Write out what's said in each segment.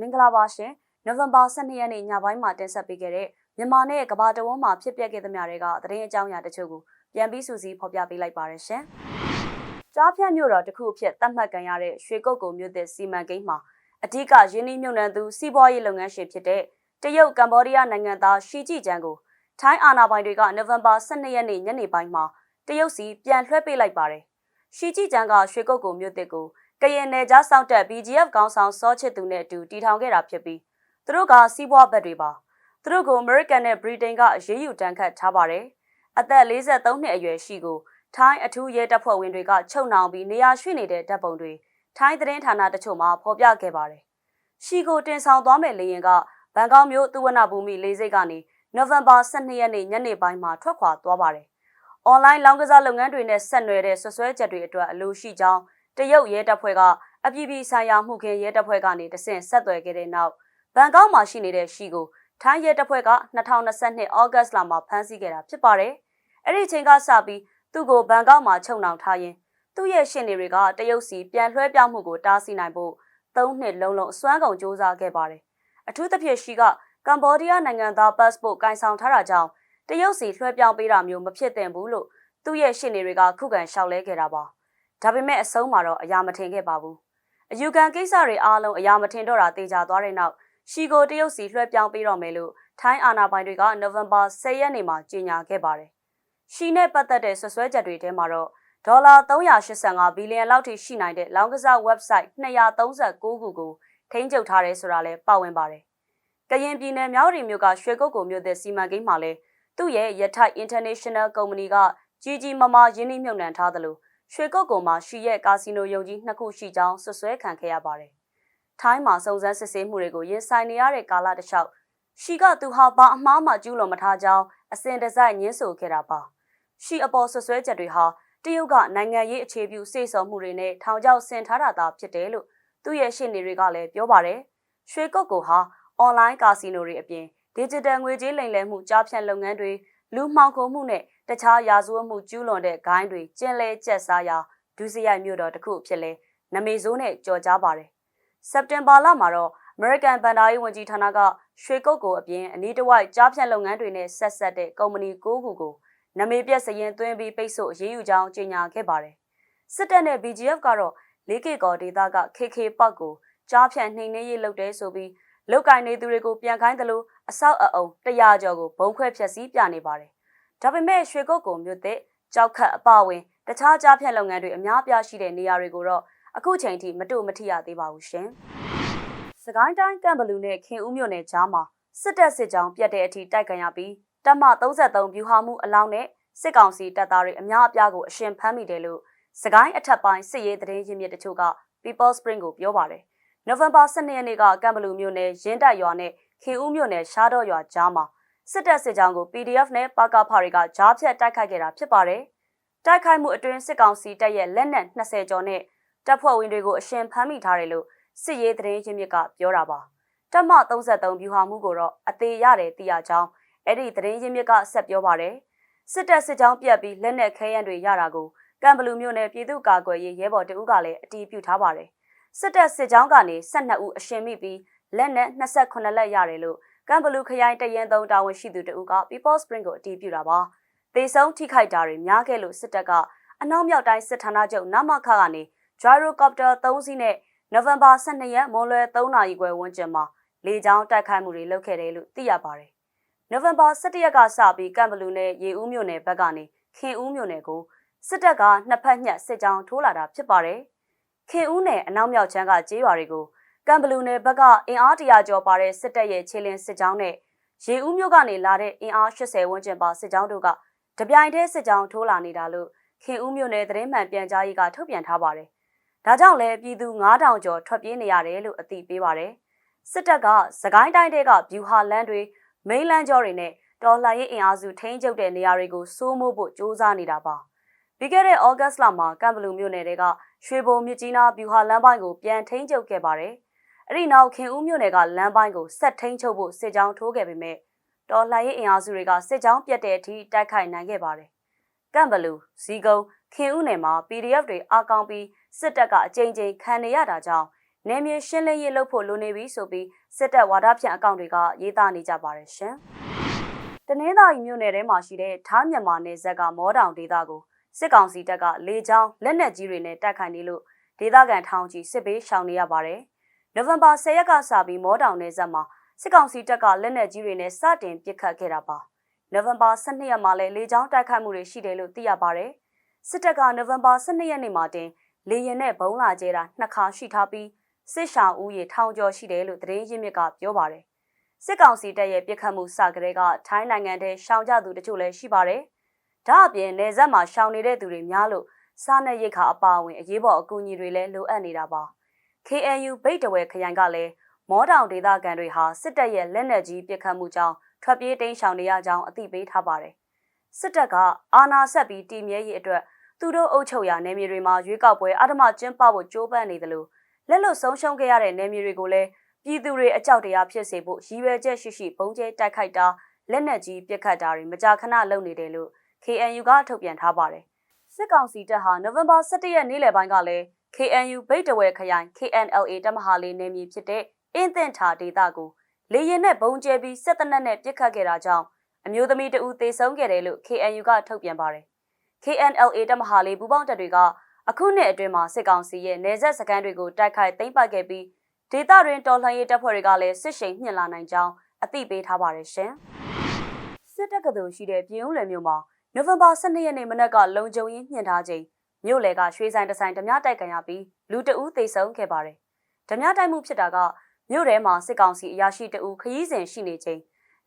မင်္ဂလာပါရှင်နိုဝင်ဘာ12ရက်နေ့ညပိုင်းမှာတင်ဆက်ပေးခဲ့တဲ့မြန်မာနဲ့ကမ္ဘာတဝန်းမှာဖြစ်ပျက်ခဲ့သမျှတွေကသတင်းအကြောင်းအရာတချို့ကိုပြန်ပြီးစူးစီးဖော်ပြပေးလိုက်ပါရရှင်ကြားဖြတ်မြို့တော်တစ်ခုအဖြစ်သတ်မှတ်ခံရတဲ့ရွှေကုတ်ကုံမြို့သစ်စီမံကိန်းမှာအ धिक ရင်းနှီးမြှုပ်နှံသူစီးပွားရေးလုပ်ငန်းရှင်ဖြစ်တဲ့တရုတ်ကမ္ဘောဒီးယားနိုင်ငံသားရှီကြည်ကျန်းကိုထိုင်းအာဏာပိုင်တွေကနိုဝင်ဘာ12ရက်နေ့ညနေပိုင်းမှာတရုတ်စီပြန်လွှဲပေးလိုက်ပါတယ်ရှီကြည်ကျန်းကရွှေကုတ်ကုံမြို့သစ်ကို ကရင်နယ်ကြားစောင့်တက် BGF ကောင်းဆောင်စောချစ်သူနဲ့အတူတီထောင်ခဲ့တာဖြစ်ပြီးသူတို့ကစီးပွားဘက်တွေပါသူတို့ကို American နဲ့ Britain ကအရေးယူတန်းခတ်ထားပါတယ်အသက်43နှစ်အရွယ်ရှိကိုထိုင်းအထူးရဲတပ်ဖွဲ့ဝင်တွေကချုပ်နှောင်ပြီးနေရာရွှေ့နေတဲ့တပ်ပုံတွေထိုင်းသတင်းဌာနတချို့မှဖော်ပြခဲ့ပါတယ်ရှီကိုတင်ဆောင်သွားမဲ့လေရင်ကဘန်ကောက်မြို့သုဝနဘူမိလေးစိတ်ကနေနိုဝင်ဘာ12ရက်နေ့ညနေပိုင်းမှာထွက်ခွာသွားပါတယ်။အွန်လိုင်းလောင်းကစားလုပ်ငန်းတွေနဲ့ဆက်နွယ်တဲ့ဆွဆွဲချက်တွေအတွက်အလို့ရှိကြောင်း တရုတ်ရဲတပ်ဖွဲ့ကအပြည်ပြည်ဆိုင်ရာမှုခင်းရဲတပ်ဖွဲ့ကနေတဆင့်ဆက်သွယ်ခဲ့တဲ့နောက်ဘန်ကောက်မှာရှိနေတဲ့ရှီကိုထိုင်းရဲတပ်ဖွဲ့က2022ဩဂတ်စ်လမှာဖမ်းဆီးခဲ့တာဖြစ်ပါတယ်။အဲ့ဒီအချိန်ကစပြီးသူ့ကိုဘန်ကောက်မှာချုပ်နှောင်ထားရင်သူ့ရဲ့ရှင်းနေတွေကတရုတ်စီပြန်လွှဲပြောင်းမှုကိုတားဆီးနိုင်ဖို့သုံးနှစ်လုံးလုံးအစွမ်းကုန်စ조사ခဲ့ပါတယ်။အထူးသဖြင့်ရှီကကမ္ဘောဒီးယားနိုင်ငံသား passport ကင်ဆောင်ထားတာကြောင့်တရုတ်စီလွှဲပြောင်းပေးတာမျိုးမဖြစ်သင့်ဘူးလို့သူ့ရဲ့ရှင်းနေတွေကခုခံလျှောက်လဲခဲ့တာပါ။ ဒါပေမဲ့အဆုံးမှာတော့အရာမထင်ခဲ့ပါဘူး။အယူခံကိစ္စတွေအားလုံးအရာမထင်တော့တာတေချာသွားတဲ့နောက်ရှီကိုတရုတ်စီလွှဲပြောင်းပေးတော့မယ်လို့ထိုင်းအာဏာပိုင်တွေကနိုဝင်ဘာ10ရက်နေ့မှာကြေညာခဲ့ပါတယ်။ရှီနဲ့ပတ်သက်တဲ့ဆွဆွဲချက်တွေထဲမှာတော့ဒေါ်လာ385ဘီလီယံလောက်ထိရှိနိုင်တဲ့လောင်းကစား website 239ခုကိုထိန်းချုပ်ထားတယ်ဆိုတာလည်းပါဝင်ပါတယ်။ကရင်ပြည်နယ်မြောက်ရီမြို့ကရွှေကုတ်ကိုမြို့သစ်စီမံကိန်းမှာလည်းသူ့ရဲ့ရထိုက် International Company ကကြီးကြီးမားမားရင်းနှီးမြှုပ်နှံထားသလို ရွှေကုတ်ကုံမှာရှီရဲ့ကာစီနိုယုံကြီးနှစ်ခုရှိကြောင်းဆွဆွဲခံခဲ့ရပါတယ်။ထိုင်းမှာစုံစမ်းစစ်ဆေးမှုတွေကိုရင်ဆိုင်နေရတဲ့ကာလတစ်လျှောက်ရှီကသူဟာဘာအမှားမှကျူးလွန်မထားကြောင်းအစဉ်တစိုက်ညှင်းဆိုခဲ့တာပါ။ရှီအပေါ်ဆွဆွဲချက်တွေဟာတရုတ်ကနိုင်ငံရေးအခြေပြုစေဆော်မှုတွေနဲ့ထောင်ချောက်ဆင်ထားတာသာဖြစ်တယ်လို့သူ့ရဲ့ရှင်းနေတွေကလည်းပြောပါတယ်။ရွှေကုတ်ကိုဟာအွန်လိုင်းကာစီနိုတွေအပြင် digital ငွေကြေးလိမ်လည်မှုကြားဖြတ်လုပ်ငန်းတွေလူမှောင်ခိုမှုနဲ့ တခြားရာဇဝတ်မှုကျူးလွန်တဲ့ဂိုင်းတွေကျင်လဲကျက်စားရာဒုစရိုက်မြို့တော်တစ်ခုဖြစ်လဲနမေဇိုးနဲ့ကြော်ကြားပါတယ်။စက်တင်ဘာလမှာတော့ American ဘန်ဒါရေးဝန်ကြီးဌာနကရွှေကုတ်ကိုအပြင်အနီးတစ်ဝိုက်ကြားဖြတ်လုပ်ငန်းတွေနဲ့ဆက်ဆက်တဲ့ကုမ္ပဏီ၉ခုကိုနမေပြက်စရင်သွင်းပြီးပိတ်ဆို့အရေးယူကြောင်းကြေညာခဲ့ပါတယ်။စစ်တပ်နဲ့ BGF ကတော့လေးကေကော်ဒေသက KK ပောက်ကိုကြားဖြတ်နှိမ်နှင်းရေးလုပ်တဲ့ဆိုပြီးလောက်ကင်နေသူတွေကိုပြန်ခိုင်းတယ်လို့အဆောက်အအုံ100ကျော်ကိုဘုံခွဲဖျက်ဆီးပြနေပါတယ်။ ဒါပေမဲ့ရွှေကုတ်ကိုမြို့သစ်ကြောက်ခတ်အပဝင်တခြားကြားဖြတ်လုပ်ငန်းတွေအများပြားရှိတဲ့နေရာတွေကိုတော့အခုချိန်ထိမတို့မထိရသေးပါဘူးရှင်။စကိုင်းတိုင်းကံဘလူနဲ့ခင်ဦးမြို့နယ်ကြားမှာစစ်တပ်စစ်ကြောင်းပြတ်တဲ့အထိတိုက်ခံရပြီးတပ်မ33ဗျူဟာမှုအလောင်းနဲ့စစ်ကောင်စီတပ်သားတွေအများအပြားကိုအရှင်ဖမ်းမိတယ်လို့စကိုင်းအထက်ပိုင်းစစ်ရေးသတင်းရင်းမြစ်တချို့က People Spring ကိုပြောပါတယ်။နိုဝင်ဘာ12ရက်နေ့ကကံဘလူမြို့နယ်ရင်းတပ်ရွာနဲ့ခင်ဦးမြို့နယ်ရှားတော့ရွာကြားမှာ စစ်တပ်စစ်ကြောင်းကို PDF နဲ့ပကဖတွေကကြားဖြတ်တိုက်ခိုက်ခဲ့တာဖြစ်ပါတယ်။တိုက်ခိုက်မှုအတွင်းစစ်ကောင်စီတပ်ရဲ့လက်နက်20ကျော်နဲ့တပ်ဖွဲ့ဝင်တွေကိုအရှင်ဖမ်းမိထားတယ်လို့စစ်ရေးသတင်းရင်းမြစ်ကပြောတာပါ။တပ်မ33ဗျူဟာမှုကိုတော့အသေးရတယ်သိရကြောင်းအဲ့ဒီသတင်းရင်းမြစ်ကဆက်ပြောပါတယ်။စစ်တပ်စစ်ကြောင်းပြတ်ပြီးလက်နက်ခဲယမ်းတွေရတာကိုကံဘလူမျိုးနယ်ပြည်သူ့ကာကွယ်ရေးရဲဘော်တအုပ်ကလည်းအတီးပြုထားပါတယ်။စစ်တပ်စစ်ကြောင်းကနေ12ဦးအရှင်မိပြီးလက်နက်28လက်ရတယ်လို့ ကမ်ဘလူခရိုင်တရင်သုံးတာဝန်ရှိသူတဦးက People Spring ကိုအတည်ပြုတာပါ။သေဆုံးထိခိုက်တာတွေများခဲ့လို့စစ်တပ်ကအနောက်မြောက်တိုင်းစစ်ဌာနချုပ်နမခကနေ Gyrocopter 3စီးနဲ့နိုဝင်ဘာ12ရက်မွန်လွယ်3နာရီခွဲဝန်းကျင်မှာလေကြောင်းတိုက်ခိုက်မှုတွေလုပ်ခဲ့တယ်လို့သိရပါတယ်။နိုဝင်ဘာ17ရက်ကစပြီးကမ်ဘလူနဲ့ရေဦးမြို့နယ်ဘက်ကနေခင်ဦးမြို့နယ်ကိုစစ်တပ်ကနှစ်ဖက်ညှက်စစ်ကြောင်းထိုးလာတာဖြစ်ပါတယ်။ခင်ဦးနယ်အနောက်မြောက်ချမ်းကကျေးရွာတွေကို ကံဘလူနယ်ဘက်ကအင်အားတရာကျော်ပါတဲ့စစ်တပ်ရဲ့ခြေလင်းစစ်ကြောင်းနဲ့ရေဦးမြို့ကနေလာတဲ့အင်အား80ဝန်းကျင်ပါစစ်ကြောင်းတို့ကတပြိုင်တည်းစစ်ကြောင်းထိုးလာနေတာလို့ခင်ဦးမြို့နယ်သတင်းမှန်ပြန်ကြားရေးကထုတ်ပြန်ထားပါတယ်။ဒါကြောင့်လည်းပြည်သူ9000ကျော်ထွက်ပြေးနေရတယ်လို့အသိပေးပါတယ်။စစ်တပ်ကစကိုင်းတိုင်းတဲကဗျူဟာလန်းတွေမိန်လန်းကျော်တွေနဲ့တော်လှန်ရေးအင်အားစုထိန်းချုပ်တဲ့နေရာတွေကိုစိုးမိုးဖို့စ조사နေတာပါ။ပြီးခဲ့တဲ့ဩဂတ်လမှာကမ်ဘလူမြို့နယ်တွေကရွှေဘုံမြစ်ကြီးနားဗျူဟာလမ်းပိုင်းကိုပြန်ထိန်းချုပ်ခဲ့ပါတယ်။ အဲ့ဒီနောက်ခင်ဦးမြို့နယ်ကလမ်းပိုင်းကိုဆက်ထိန်ချုပ်ဖို့စစ်ကြောင်းထိုးခဲ့ပေမဲ့တော်လှန်ရေးအင်အားစုတွေကစစ်ကြောင်းပြတ်တဲ့အထိတိုက်ခိုက်နိုင်ခဲ့ပါတယ်။ကန့်ဘလူ၊ဇီကုံခင်ဦးနယ်မှာ PDF တွေအကောင်းပြီးစစ်တပ်ကအကြိမ်ကြိမ်ခံနေရတာကြောင့်နယ်မြေရှင်းလင်းရေးလုပ်ဖို့လိုနေပြီဆိုပြီးစစ်တပ်ဝါဒဖြန့်အကောင့်တွေကရေးသားနေကြပါတယ်ရှင်။တနင်္သာရီမြို့နယ်ထဲမှာရှိတဲ့ထားမြန်မာနယ်ဇက်ကမောတောင်ဒေသကိုစစ်ကောင်စီတပ်ကလေကြောင်းလက်နက်ကြီးတွေနဲ့တိုက်ခိုက်နေလို့ဒေသခံထောင်ချီစစ်ဘေးရှောင်နေရပါတယ်။ နိုဝင်ဘာ10ရက်ကစပြီးမောတောင်နယ်ဇက်မှာစစ်ကောင်စီတပ်ကလက်နက်ကြီးတွေနဲ့စတင်ပစ်ခတ်ခဲ့တာပါ။နိုဝင်ဘာ12ရက်မှာလည်းလေကြောင်းတိုက်ခိုက်မှုတွေရှိတယ်လို့သိရပါတယ်။စစ်တပ်ကနိုဝင်ဘာ12ရက်နေ့မှာတင်လေရင်နဲ့ဘုံလာကျဲတာနှစ်ခါရှိထားပြီးစစ်ရှောင်ဦးရေထောင်ကျော်ရှိတယ်လို့သတင်းရင်းမြစ်ကပြောပါတယ်။စစ်ကောင်စီတပ်ရဲ့ပြစ်ခတ်မှုစကတဲ့ကထိုင်းနိုင်ငံထဲရှောင်ကြသူတချို့လည်းရှိပါတယ်။ဒါအပြင်နယ်စပ်မှာရှောင်နေတဲ့သူတွေများလို့စားနပ်ရိက္ခာအပါအဝင်အရေးပေါ်အကူအညီတွေလည်းလိုအပ်နေတာပါ။ KNU ဗိတ်တဝဲခရိုင်ကလည်းမောတောင်ဒေသခံတွေဟာစစ်တပ်ရဲ့လက်နက်ကြီးပစ်ခတ်မှုကြောင့်ထွက်ပြေးတိမ်းရှောင်နေရကြောင်းအသိပေးထားပါတယ်။စစ်တပ်ကအာဏာဆက်ပြီးတည်မြဲရေးအတွက်သူတို့အုပ်ချုပ်ရာနယ်မြေတွေမှာရွေးကောက်ပွဲအဓမ္မကျင်းပဖို့ကြိုးပမ်းနေတယ်လို့လက်လွတ်ဆုံးရှုံးခဲ့ရတဲ့နယ်မြေတွေကိုလည်းပြည်သူတွေအကြောက်တရားဖြစ်စေဖို့ရည်ရွယ်ချက်ရှိရှိပုံကျဲတိုက်ခိုက်တာလက်နက်ကြီးပစ်ခတ်တာတွေမကြာခဏလုပ်နေတယ်လို့ KNU ကထုတ်ပြန်ထားပါတယ်။စစ်ကောင်စီတပ်ဟာနိုဝင်ဘာ17ရက်နေ့လယ်ပိုင်းကလည်း KNU ဗိတ်တဝဲခရိုင် KNLA တမဟာလေးနယ်မြေဖြစ်တဲ့အင်းသင့်ထာဒေသကိုလေရင်နဲ့ဘုံကျဲပြီးစစ်တပ်နဲ့ပစ်ခတ်ခဲ့တာကြောင့်အမျိုးသမီးတဦးသေဆုံးခဲ့တယ်လို့ KNU ကထုတ်ပြန်ပါတယ်။ KNLA တမဟာလေးပူးပေါင်းတပ်တွေကအခုနှစ်အတွင်းမှာစစ်ကောင်စီရဲ့နေဆက်စကန်တွေကိုတိုက်ခိုက်သိမ်းပိုက်ခဲ့ပြီးဒေသတွင်းတော်လှန်ရေးတပ်ဖွဲ့တွေကလည်းစစ်ရှိန်မြင့်လာနိုင်ကြောင်းအသိပေးထားပါတယ်ရှင်။စစ်တပ်ကသူရှိတဲ့ပြည်ဦးလွယ်မြို့မှာနိုဝင်ဘာ12ရက်နေ့မနက်ကလုံခြုံရေးညှင့်ထားချိန် မြို့လေကရွှေဆိုင်တဆိုင်ဓမြတိုက်ကန်ရပြီးလူတအူးသေဆုံးခဲ့ပါတယ်။ဓမြတိုက်မှုဖြစ်တာကမြို့ထဲမှာစစ်ကောင်စီအရာရှိတအူးခရီးစဉ်ရှိနေချိန်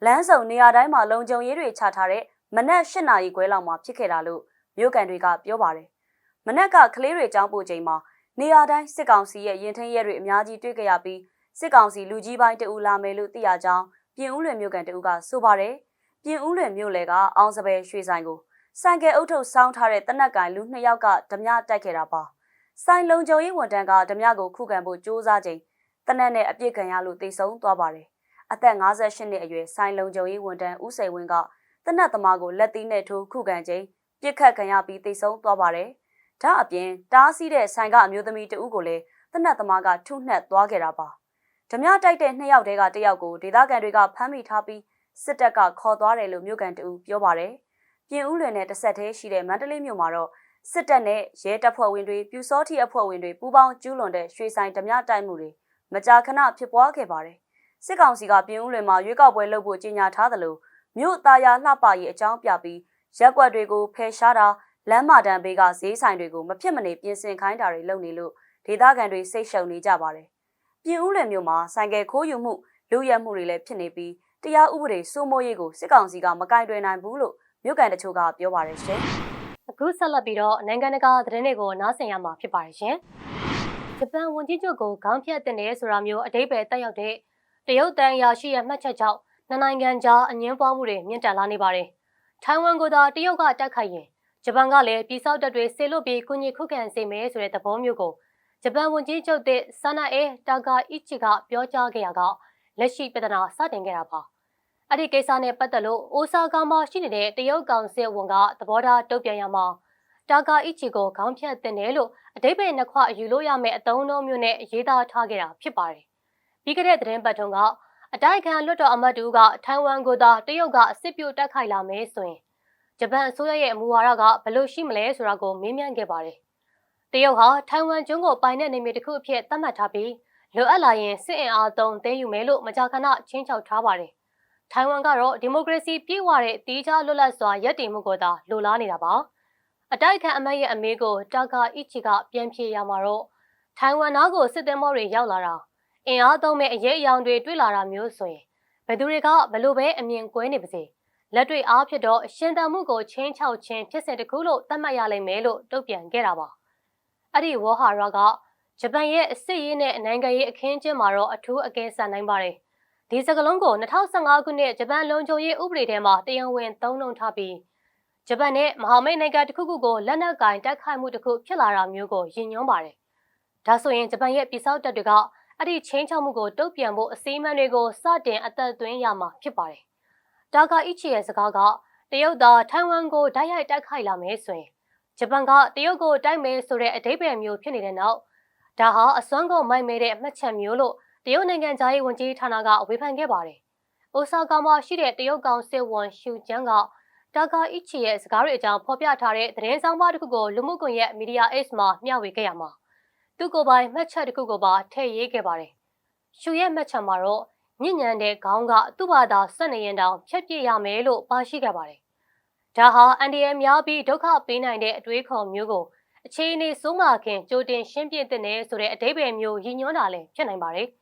လမ်းစုံနေရာတိုင်းမှာလုံခြုံရေးတွေချထားတဲ့မနက်၈နာရီခွဲလောက်မှာဖြစ်ခဲ့တာလို့မြို့ကန်တွေကပြောပါတယ်။မနက်ကကလေးတွေကြောင်းပို့ချိန်မှာနေရာတိုင်းစစ်ကောင်စီရဲ့ရင်ထင်းရဲတွေအများကြီးတွေ့ကြရပြီးစစ်ကောင်စီလူကြီးပိုင်းတအူးလာမယ်လို့သိရကြောင်းပြင်ဦးလွင်မြို့ကန်တအူးကဆိုပါတယ်။ပြင်ဦးလွင်မြို့လေကအောင်စပယ်ရွှေဆိုင်ကို ဆိုင်ကယ်အုပ်ထုပ်စောင်းထားတဲ့တနက်ကန်လူနှစ်ယောက်ကဓမြတိုက်ခဲ့တာပါ။ဆိုင်လုံခြုံရေးဝန်ထမ်းကဓမြကိုခုခံဖို့ကြိုးစားချိန်တနက်နဲ့အပြစ်ခံရလို့တိတ်ဆုံးသွားပါတယ်။အသက်58နှစ်အရွယ်ဆိုင်လုံခြုံရေးဝန်ထမ်းဦးစိန်ဝင်းကတနက်သမားကိုလက်သီးနဲ့ထိုးခုခံချိန်ပြစ်ခတ်ခံရပြီးတိတ်ဆုံးသွားပါတယ်။ဒါအပြင်တားဆီးတဲ့ဆိုင်ကအမျိုးသမီးတဦးကိုလည်းတနက်သမားကထုနှက်သွားခဲ့တာပါ။ဓမြတိုက်တဲ့နှစ်ယောက်တည်းကတယောက်ကိုဒေသခံတွေကဖမ်းမိထားပြီးစစ်တပ်ကခေါ်သွားတယ်လို့မြို့ကန်တူပြောပါတယ်။ ပြင်ဦးလွင်နဲ့တဆက်သေးရှိတဲ့မန္တလေးမြို့မှာတော့စစ်တပ်နဲ့ရဲတပ်ဖွဲ့ဝင်တွေပြူစောတိအဖွဲ့ဝင်တွေပူးပေါင်းကျူးလွန်တဲ့ရွှေဆိုင်ဓမြတိုက်မှုတွေမကြာခဏဖြစ်ပွားခဲ့ပါတယ်။စစ်ကောင်စီကပြင်ဦးလွင်မှာရွေးကောက်ပွဲလုပ်ဖို့ကြေညာထားသလိုမြို့သားရလှပရေးအကြောင်းပြပြီးရက်ွက်တွေကိုဖယ်ရှားတာလမ်းမတန်းဘေးကဈေးဆိုင်တွေကိုမဖြစ်မနေပြင်ဆင်ခိုင်းတာတွေလုပ်နေလို့ဒေသခံတွေစိတ်ရှုံနေကြပါတယ်။ပြင်ဦးလွင်မြို့မှာဆိုင်ကယ်ခိုးယူမှုလူရဲမှုတွေလည်းဖြစ်နေပြီးတရားဥပဒေစိုးမိုးရေးကိုစစ်ကောင်စီကမကင်တွယ်နိုင်ဘူးလို့ မြို့ကန်တချို့ကပြောပါတယ်ရှင်။အခုဆက်လက်ပြီးတော့နိုင်ငံတကာသတင်းတွေကိုနားဆင်ရမှာဖြစ်ပါတယ်ရှင်။ဂျပန်ဝန်ကြီးချုပ်ကိုခေါင်းဖြတ်တင်တယ်ဆိုတာမျိုးအတိတ်ပဲတက်ရောက်တဲ့တရုတ်တန်ရာရှိရဲ့မှတ်ချက်ကြောင့်နှစ်နိုင်ငံကြားအငင်းပွားမှုတွေမြင့်တက်လာနေပါတယ်။ထိုင်ဝမ်ကိုသာတရုတ်ကတိုက်ခိုက်ရင်ဂျပန်ကလည်းပြည်ဆောက်တပ်တွေဆေလွတ်ပြီးကုညီခုခံစေမယ်ဆိုတဲ့သဘောမျိုးကိုဂျပန်ဝန်ကြီးချုပ်တဲ့ဆာနာအေတာဂါအီချီကပြောကြားခဲ့ရကလက်ရှိပြဿနာစတင်ခဲ့တာပါ။ အဲ့ဒီကိစ္စနဲ့ပတ်သက်လို့အိုဆာကာမှာရှိနေတဲ့တရုတ်ကောင်စစ်ဝန်ကသဘောထားတုံ့ပြန်ရမှာတာဂါအီချီကိုခေါင်းဖြတ်တင်တယ်လို့အတိတ်ပဲနှစ်ခွယူလို့ရမယ့်အသုံးအနှုန်းမျိုးနဲ့ရေးသားထားခဲ့တာဖြစ်ပါတယ်။ပြီးခဲ့တဲ့သတင်းပတ်တုန်းကအတိုက်ခံလွတ်တော်အမတ်တူကထိုင်ဝမ်ကိုသာတရုတ်ကအစ်စ်ပြိုတက်ခိုက်လာမယ်ဆိုရင်ဂျပန်အစိုးရရဲ့အမူဝါဒကဘယ်လိုရှိမလဲဆိုတာကိုမေးမြန်းခဲ့ပါတယ်။တရုတ်ဟာထိုင်ဝမ်ကျွန်းကိုပိုင်တဲ့နေမြေတစ်ခုအဖြစ်သတ်မှတ်ထားပြီးလိုအပ်လာရင်စစ်အင်အားသုံးသိမ်းယူမယ်လို့မကြာခဏချင်းချောက်ထားပါတယ်။ ထိုင်ဝမ်ကတော့ဒီမိုကရေစီပြည့်ဝတဲ့တီးခြားလွတ်လပ်စွာရည်တည်မှုကိုသာလိုလားနေတာပါ။အတိုက်ခံအမတ်ရဲ့အမေကိုတာကာအီချီကပြန်ပြေရမှာတော့ထိုင်ဝမ်နားကိုစစ်သည်မောတွေရောက်လာတာအင်အားသုံးမဲ့အရေးအယောင်တွေတွေ့လာတာမျိုးဆိုရင်ဘယ်သူတွေကဘလို့ပဲအမြင်ကွဲနေပါစေလက်တွေ့အားဖြင့်တော့ရှင်တန်မှုကိုချင်းချောက်ချင်းဖြစ်စဉ်တစ်ခုလို့သတ်မှတ်ရလိမ့်မယ်လို့တုံ့ပြန်ခဲ့တာပါအဲ့ဒီဝေါ်ဟာရကဂျပန်ရဲ့အစစ်ရေးနဲ့နိုင်ငံရေးအခင်းကျင်းမှာတော့အထူးအကဲဆန်နိုင်ပါတယ် ဒီစကလုံးကို2015ခုနှစ်ဂျပန်လုံခြုံရေးဥပဒေထဲမှာတရားဝင်သုံးနှုန်းထားပြီးဂျပန်နဲ့မဟာမိတ်နိုင်ငံတစ်ခုခုကိုလက်နက်ကင်တိုက်ခိုက်မှုတစ်ခုဖြစ်လာတာမျိုးကိုယဉ်ညွှန်းပါတယ်ဒါဆိုရင်ဂျပန်ရဲ့ပြည်ဆောက်တပ်တွေကအဲ့ဒီချင်းချောက်မှုကိုတုံ့ပြန်ဖို့အစည်းအဝေးတွေကိုစတင်အသက်သွင်းရမှာဖြစ်ပါတယ်။ဒါကာအီချီရဲ့စကားကတရုတ်သားထိုင်ဝမ်ကိုတိုက်ရိုက်တိုက်ခိုက်လာမယ်ဆိုရင်ဂျပန်ကတရုတ်ကိုတိုက်မယ်ဆိုတဲ့အဓိပ္ပာယ်မျိုးဖြစ်နေတဲ့နောက်ဒါဟာအစွမ်းကုန်မိုက်မဲတဲ့အမှတ်ချက်မျိုးလို့ တရုတ်နိုင်ငံသားရေးဝန်ကြီးဌာနကဝေဖန်ခဲ့ပါတယ်။အိုဆာကာမှာရှိတဲ့တရုတ်ကောင်စစ်ဝန်ရှူကျန်းကတာကာအီချီရဲ့စကားတွေအကြောင်းဖော်ပြထားတဲ့သတင်းဆောင်ပါတစ်ခုကိုလူမှုကွန်ရက်မီဒီယာ X မှာမျှဝေခဲ့ရမှာသူကိုယ်ပိုင်မှတ်ချက်တစ်ခုကိုပါထည့်ရေးခဲ့ပါတယ်။ရှူရဲ့မှတ်ချက်မှာတော့ညဉ့်ညံတဲ့ခေါင်းကသူ့ဘာသာစက်နေရင်တောင်ဖြတ်ပြစ်ရမယ်လို့ပါရှိခဲ့ပါတယ်။ဒါဟာအန်ဒီယမ်များပြီးဒုက္ခပေးနိုင်တဲ့အတွေးခေါ်မျိုးကိုအခြေအနေစိုးမာခင်ကြိုတင်ရှင်းပြတဲ့နယ်ဆိုတဲ့အဓိပ္ပာယ်မျိုးရည်ညွှန်းတာလည်းဖြစ်နိုင်ပါတယ်။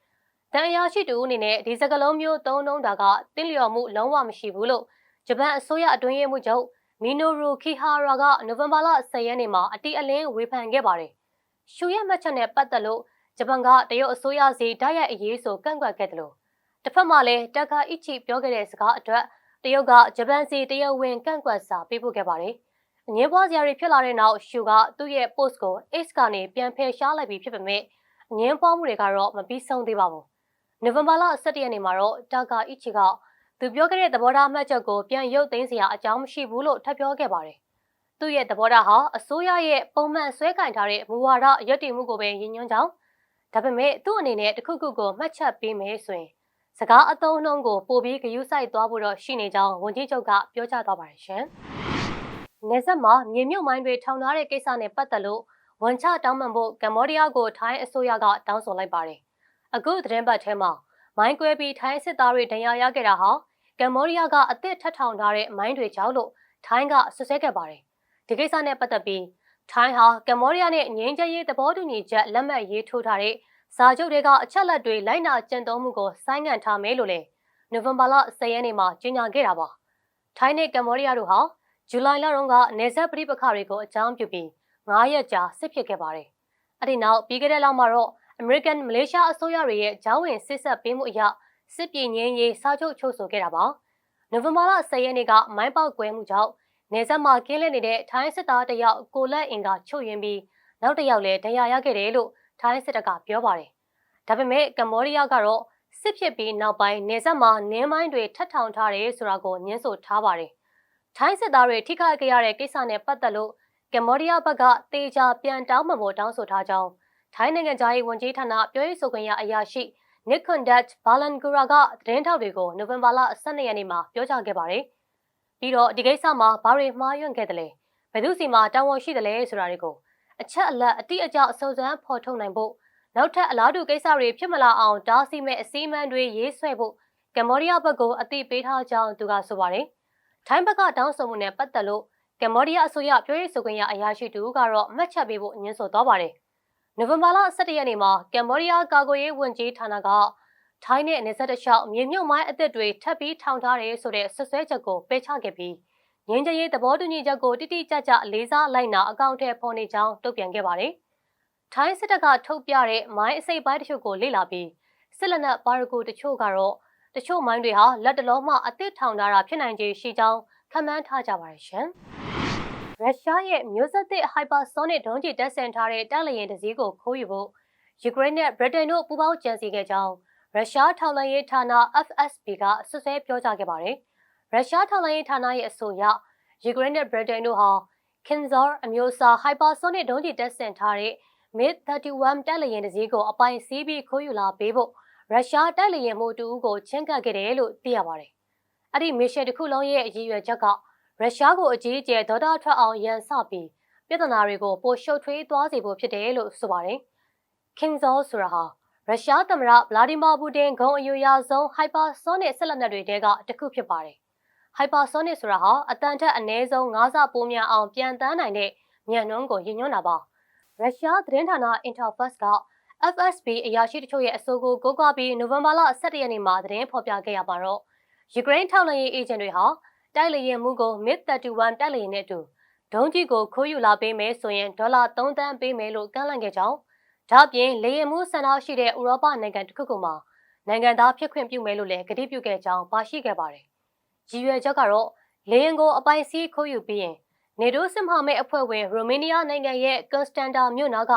တန်အရာရှိတူအနေနဲ့ဒီစကလုံးမျိုးသုံးနှုံးတာကတင်းလျော်မှုလုံးဝမရှိဘူးလို့ဂျပန်အစိုးရအတွင်းရေးမှူးချုပ်မီနိုရူခီဟာရာကနိုဝင်ဘာလ10ရက်နေ့မှာအတိအလင်းဝေဖန်ခဲ့ပါတယ်။ရှူရဲ့မှတ်ချက်နဲ့ပတ်သက်လို့ဂျပန်ကတရုတ်အစိုးရစီတိုက်ရိုက်အရေးဆိုကန့်ကွက်ခဲ့တယ်လို့တစ်ဖက်မှာလည်းတက်ကာအီချီပြောခဲ့တဲ့စကားအတွက်တရုတ်ကဂျပန်စီတရုတ်ဝင်ကန့်ကွက်စာပေးပို့ခဲ့ပါတယ်။အငင်းပွားစရာတွေဖြစ်လာတဲ့နောက်ရှူကသူ့ရဲ့ post ကို X ကနေပြန်ဖယ်ရှားလိုက်ပြီးဖြစ်ပေမဲ့အငင်းပွားမှုတွေကတော့မပြီးဆုံးသေးပါဘူး။ နိုဝင်ဘာလ17ရက်နေ့မှာတော့တက်ကာအီချီကသူပြောခဲ့တဲ့သဘောထားအမှတ်ချက်ကိုပြန်ရုပ်သိမ်းစရာအကြောင်းမရှိဘူးလို့ထပ်ပြောခဲ့ပါတယ်။သူ့ရဲ့သဘောထားဟာအစိုးရရဲ့ပုံမှန်ဆွဲကင်ထားတဲ့မူဝါဒရည်တည်မှုကိုပဲရည်ညွှန်းကြောင်းဒါပေမဲ့သူ့အနေနဲ့တခုခုကိုမှတ်ချက်ပေးမယ်ဆိုရင်စကားအသုံးနှုန်းကိုပိုပြီးဂရုစိုက်သွားဖို့တော့ရှိနေကြောင်းဝန်ကြီးချုပ်ကပြောကြားသွားပါတယ်ရှင်။နေဆက်မှာမြေမြုပ်မိုင်းတွေထောင်ထားတဲ့ကိစ္စနဲ့ပတ်သက်လို့ဝန်ချတောင်းပန်ဖို့ကမ္ဘောဒီးယားကိုထိုင်းအစိုးရကတောင်းဆိုလိုက်ပါတယ်။ အခုသတင်းပတ်ထဲမှာမိုင်းကွဲပြီးထိုင်းစစ်သားတွေဒဏ်ရာရခဲ့တာဟာကမ္ဘောဒီးယားကအသစ်ထပ်ထောင်ထားတဲ့မိုင်းတွေကြောင့်လို့ထိုင်းကဆွဆွဲခဲ့ပါတယ်။ဒီကိစ္စနဲ့ပတ်သက်ပြီးထိုင်းဟာကမ္ဘောဒီးယားနဲ့ငြိမ်းချမ်းရေးသဘောတူညီချက်လက်မှတ်ရေးထိုးထားတဲ့စာချုပ်တွေကအချက်လက်တွေလိုက်နာကျင့်သုံးမှုကိုဆိုင်းငံ့ထားမယ်လို့လည်းနိုဝင်ဘာလ10ရက်နေ့မှာကြေညာခဲ့တာပါ။ထိုင်းနဲ့ကမ္ဘောဒီးယားတို့ဟာဇူလိုင်လတုန်းကနေဆက်ပဋိပက္ခတွေကိုအကြောင်းပြုပြီး9ရက်ကြာစစ်ဖြစ်ခဲ့ပါတယ်။အဲဒီနောက်ပြီးခဲ့တဲ့လမှာတော့ American Malaysia အစိုးရတွေရဲ့ဂျောင်းဝင်စစ်ဆက်ပေးမှုအရစစ်ပြေငင်းရေးစာချုပ်ချုပ်ဆိုခဲ့တာပါ။နိုဝင်ဘာလ10ရက်နေ့ကမိုင်းပေါက်ကွဲမှုကြောင့်နေဆက်မှာကင်းလည်နေတဲ့ထိုင်းစစ်သားတယောက်ကိုလက်အင်ကချုပ်ရင်းပြီးနောက်တစ်ယောက်လည်းဒဏ်ရာရခဲ့တယ်လို့ထိုင်းစစ်တပ်ကပြောပါတယ်။ဒါပေမဲ့ကမ္ဘောဒီးယားကတော့စစ်ဖြစ်ပြီးနောက်ပိုင်းနေဆက်မှာနင်းမိုင်းတွေထပ်ထောင်ထားတယ်ဆိုတာကိုညှင်းဆိုထားပါတယ်။ထိုင်းစစ်သားတွေထိခိုက်ခဲ့ရတဲ့ကိစ္စနဲ့ပတ်သက်လို့ကမ္ဘောဒီးယားဘက်ကတေချာပြန်တောင်းပန်ဖို့တောင်းဆိုထားကြောင်း ထိုင်းနိုင်ငံသားရေးဝန်ကြီးဌာနပြောရေးဆိုခွင့်ရအရာရှိနစ်ခွန်ဒတ်ဘာလန်ဂူရာကသတင်းထောက်တွေကိုနိုဝင်ဘာလ12ရက်နေ့မှာပြောကြားခဲ့ပါတယ်။ပြီးတော့ဒီကိစ္စမှာဘာတွေမှားယွင်းခဲ့တယ်လဲဘယ်သူစီမှာတာဝန်ရှိတယ်လဲဆိုတာတွေကိုအချက်အလက်အတိအကျအစုံစမ်းဖော်ထုတ်နိုင်ဖို့နောက်ထပ်အလားတူကိစ္စတွေဖြစ်မလာအောင်တားဆီးမဲ့အစည်းအဝေးတွေရေးဆွဲဖို့ကမ္ဘောဒီးယားဘက်ကအသိပေးထားကြောင်းသူကဆိုပါတယ်။ထိုင်းဘက်ကတောင်းဆိုမှုနဲ့ပတ်သက်လို့ကမ္ဘောဒီးယားအစိုးရပြောရေးဆိုခွင့်ရအရာရှိတူကတော့မှတ်ချက်ပေးဖို့ညွှန်ဆိုသွားပါတယ်။ နိုဝင်ဘာလ17ရက်နေ့မှာကမ္ဘောဒီးယားကာကွယ်ရေးဝန်ကြီးဌာနကထိုင်းနဲ့နေဆက်တလျှောက်မြေမြုပ်မိုင်းအသစ်တွေထပ်ပြီးထောင်ထားတယ်ဆိုတဲ့ဆွဆွဲချက်ကိုပယ်ချခဲ့ပြီးငင်းကြရေးသဘောတူညီချက်ကိုတိတိကျကျလေးစားလိုက်နာအကောင့်ထဲပေါ်နေကြောင်းတုံ့ပြန်ခဲ့ပါတယ်။ထိုင်းစစ်တပ်ကထုတ်ပြတဲ့မိုင်းအစိပ်ပိုင်းတချို့ကိုလေ့လာပြီးစစ်လက်နက်ပါရဂူတချို့ကတော့တချို့မိုင်းတွေဟာလက်တလုံးမှအသစ်ထောင်ထားတာဖြစ်နိုင်ခြေရှိကြောင်းခန့်မှန်းထားကြပါတယ်ရှင်။ ရုရှားရဲ့မျိုးဆက်သစ် hypersonic ဒုံးကျည်တပ်ဆင်ထားတဲ့တပ်လျင်တစည်းကိုခိုးယူဖို့ယူကရိန်းနဲ့ဗြိတိန်တို့ပူးပေါင်းကြံစည်ခဲ့ကြောင်းရုရှားထောက်လှမ်းရေးဌာန FSB ကဆွဆွဲပြောကြားခဲ့ပါတယ်။ရုရှားထောက်လှမ်းရေးဌာနရဲ့အဆိုအရယူကရိန်းနဲ့ဗြိတိန်တို့ဟာ Kinzhal အမျိုးအစား hypersonic ဒုံးကျည်တပ်ဆင်ထားတဲ့ MiG-31 တပ်လျင်တစည်းကိုအပိုင်စီးပြီးခိုးယူလာပေးဖို့ရုရှားတပ်လျင်မှုတူဦးကိုချင်းကပ်ခဲ့တယ်လို့သိရပါတယ်။အဲ့ဒီမစ်ရှင်တစ်ခုလုံးရဲ့အရည်ရွယ်ချက်က ရုရှားကိုအကြီးအကျယ်ဒေါသထွက်အောင်ရန်စပြီးပြဿနာတွေကိုပိုရှုပ်ထွေးသွားစေဖို့ဖြစ်တယ်လို့ဆိုပါတယ်။ Kinzhal ဆိုတာဟာရုရှားသမ္မတဗလာဒီမာပူတင်ဂုံအယူရဆုံး hypersonic ဆက်လက်နက်တွေတဲကတစ်ခုဖြစ်ပါတယ်။ hypersonic ဆိုတာဟာအတန်ထက်အနည်းဆုံး9ဆပိုများအောင်ပြန်တန်းနိုင်တဲ့မြန်နှုန်းကိုရည်ညွှန်းတာပါ။ရုရှားသတင်းဌာန Interfax က FSB အရာရှိတချို့ရဲ့အဆိုကိုကိုးကားပြီးနိုဝင်ဘာလ17ရက်နေ့မှာသတင်းဖော်ပြခဲ့ရပါတော့ယူကရိန်းထောက်လှမ်းရေးအေဂျင့်တွေဟာ တိုက်လေယာဉ်မှုကို MiG-31 တိုက်လေယာဉ်နဲ့အတူဒုံးကြီးကိုခိုးယူလာပေးမယ်ဆိုရင်ဒေါ်လာ3သန်းပေးမယ်လို့ကန့်လန့်ခဲ့ကြောင်းဒါ့အပြင်လေယာဉ်မှုဆန္ဒရှိတဲ့ဥရောပနိုင်ငံတစ်ခုခုမှာနိုင်ငံသားဖြစ်ခွင့်ပြုမယ်လို့လည်းကတိပြုခဲ့ကြောင်းပါရှိခဲ့ပါတယ်။ရည်ရွယ်ချက်ကတော့လေယာဉ်ကိုအပိုင်စီးခိုးယူပြီးရင်နေတိုးစစ်မှမဲ့အဖွဲ့ဝင်ရိုမေးနီးယားနိုင်ငံရဲ့ကွန်စတန်တာမြို့နာက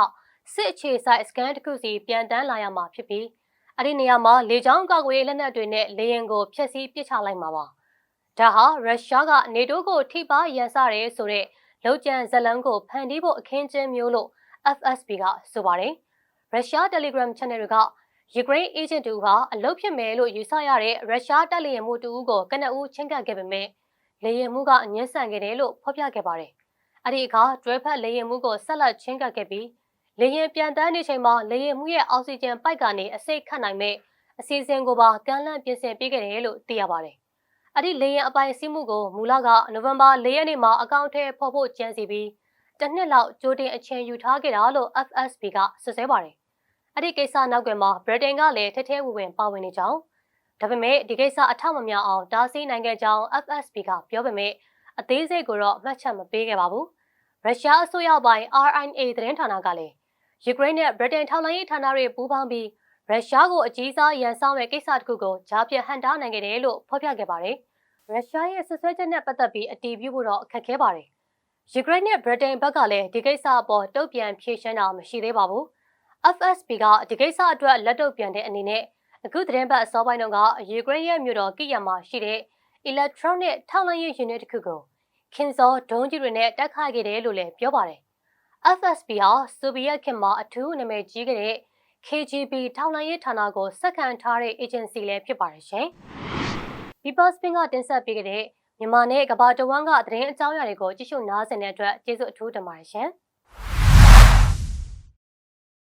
စစ်အခြေဆိုင်စကန်တစ်ခုစီပြန်တန်းလာရမှာဖြစ်ပြီးအဲ့ဒီနေရာမှာလေကြောင်းကာကွယ်ရေးလက်နက်တွေနဲ့လေယာဉ်ကိုဖျက်ဆီးပစ်ချလိုက်မှာပါ။ ဒါဟာရုရှားကနေတိုးကိုထိပါရန်စရဲဆိုတဲ့လောက်ကျန်ဇလန်းကိုဖန်တီးဖို့အခင်းကျင်းမျိုးလို့ FSB ကဆိုပါတယ်။ရုရှား Telegram Channel တွေကယူကရိန်း agent တူဟာအလုတ်ဖြစ်မယ်လို့ယူဆရတဲ့ရုရှားတပ်လျင်မှုတူကိုကနအူးချင်းကပ်ခဲ့ပေမဲ့လေရင်မှုကအငင်းဆန်ခဲ့တယ်လို့ဖော်ပြခဲ့ပါတယ်။အဲ့ဒီအခါတွဲဖက်လေရင်မှုကိုဆက်လက်ချင်းကပ်ခဲ့ပြီးလေရင်ပြန်တန်းနေချိန်မှာလေရင်မှုရဲ့အောက်ဆီဂျင်ပိုက်ကနေအစိတ်ခတ်နိုင်မဲ့အစီအစဉ်ကိုပါကမ်းလှမ်းပြင်ဆင်ပေးခဲ့တယ်လို့သိရပါတယ်။ အဲ့ဒီလေရင်အပိုင်စီးမှုကိုမူလကနိုဝင်ဘာ၄ရက်နေ့မှာအကောင့်ထဲဖော်ဖို့ကြံစီပြီးတစ်နှစ်လောက်ကြိုတင်အချိန်ယူထားခဲ့တာလို့ FSB ကဆွဆွဲပါတယ်။အဲ့ဒီကိစ္စနောက်ကွယ်မှာဗြိတိန်ကလည်းထဲထဲဝင်ဝင်ပါဝင်နေကြောင်းဒါပေမဲ့ဒီကိစ္စအထမမြောက်အောင်တားဆီးနိုင်ခဲ့ကြောင်း FSB ကပြောပေမဲ့အသေးစိတ်ကိုတော့မှတ်ချက်မပေးခဲ့ပါဘူး။ရုရှားအစိုးရပိုင်း RNA သတင်းဌာနကလည်းယူကရိန်းနဲ့ဗြိတိန်ထောက်လှမ်းရေးဌာနတွေပူးပေါင်းပြီး ရုရှားကိုအကြီးစားရန်ဆောင်တဲ့ကိစ္စတစ်ခုကိုကြားပြဟန်တားနိုင်ခဲ့တယ်လို့ဖော်ပြခဲ့ပါတယ်။ရုရှားရဲ့ဆွဆွဲချက်နဲ့ပတ်သက်ပြီးအတည်ပြုဖို့တော့အခက်ခဲပါတယ်။ယူကရိန်းနဲ့ဗြိတိန်ဘက်ကလည်းဒီကိစ္စအပေါ်တုံ့ပြန်ဖြေရှင်းတာမရှိသေးပါဘူး။ FSB ကဒီကိစ္စအတွက်လက်တုပ်ပြန်တဲ့အနေနဲ့အခုသတင်းပတ်အစောပိုင်းတုန်းကယူကရိန်းရဲ့မြို့တော်ကိယမှာရှိတဲ့ electronic ထောက်လှမ်းရေး unit တစ်ခုကိုခင်စောဒုံးကြီးတွေနဲ့တိုက်ခိုက်ခဲ့တယ်လို့လည်းပြောပါတယ်။ FSB ဟာဆိုဗီယက်ခေတ်မှာအထူးနာမည်ကြီးခဲ့တဲ့ KGB ထောက်လှမ်းရေးဌာနကိုစက္ကန့်ထားတဲ့ agency လည်းဖြစ်ပါတယ်ရှင်။ People Spin ကတင်ဆက်ပေးခဲ့တဲ့မြန်မာနဲ့ကမ္ဘာတဝန်းကသတင်းအကြောင်းအရာတွေကိုကြည့်ရှုနားဆင်တဲ့အတွက်ကျေးဇူးအထူးတင်ပါတယ်ရှင်။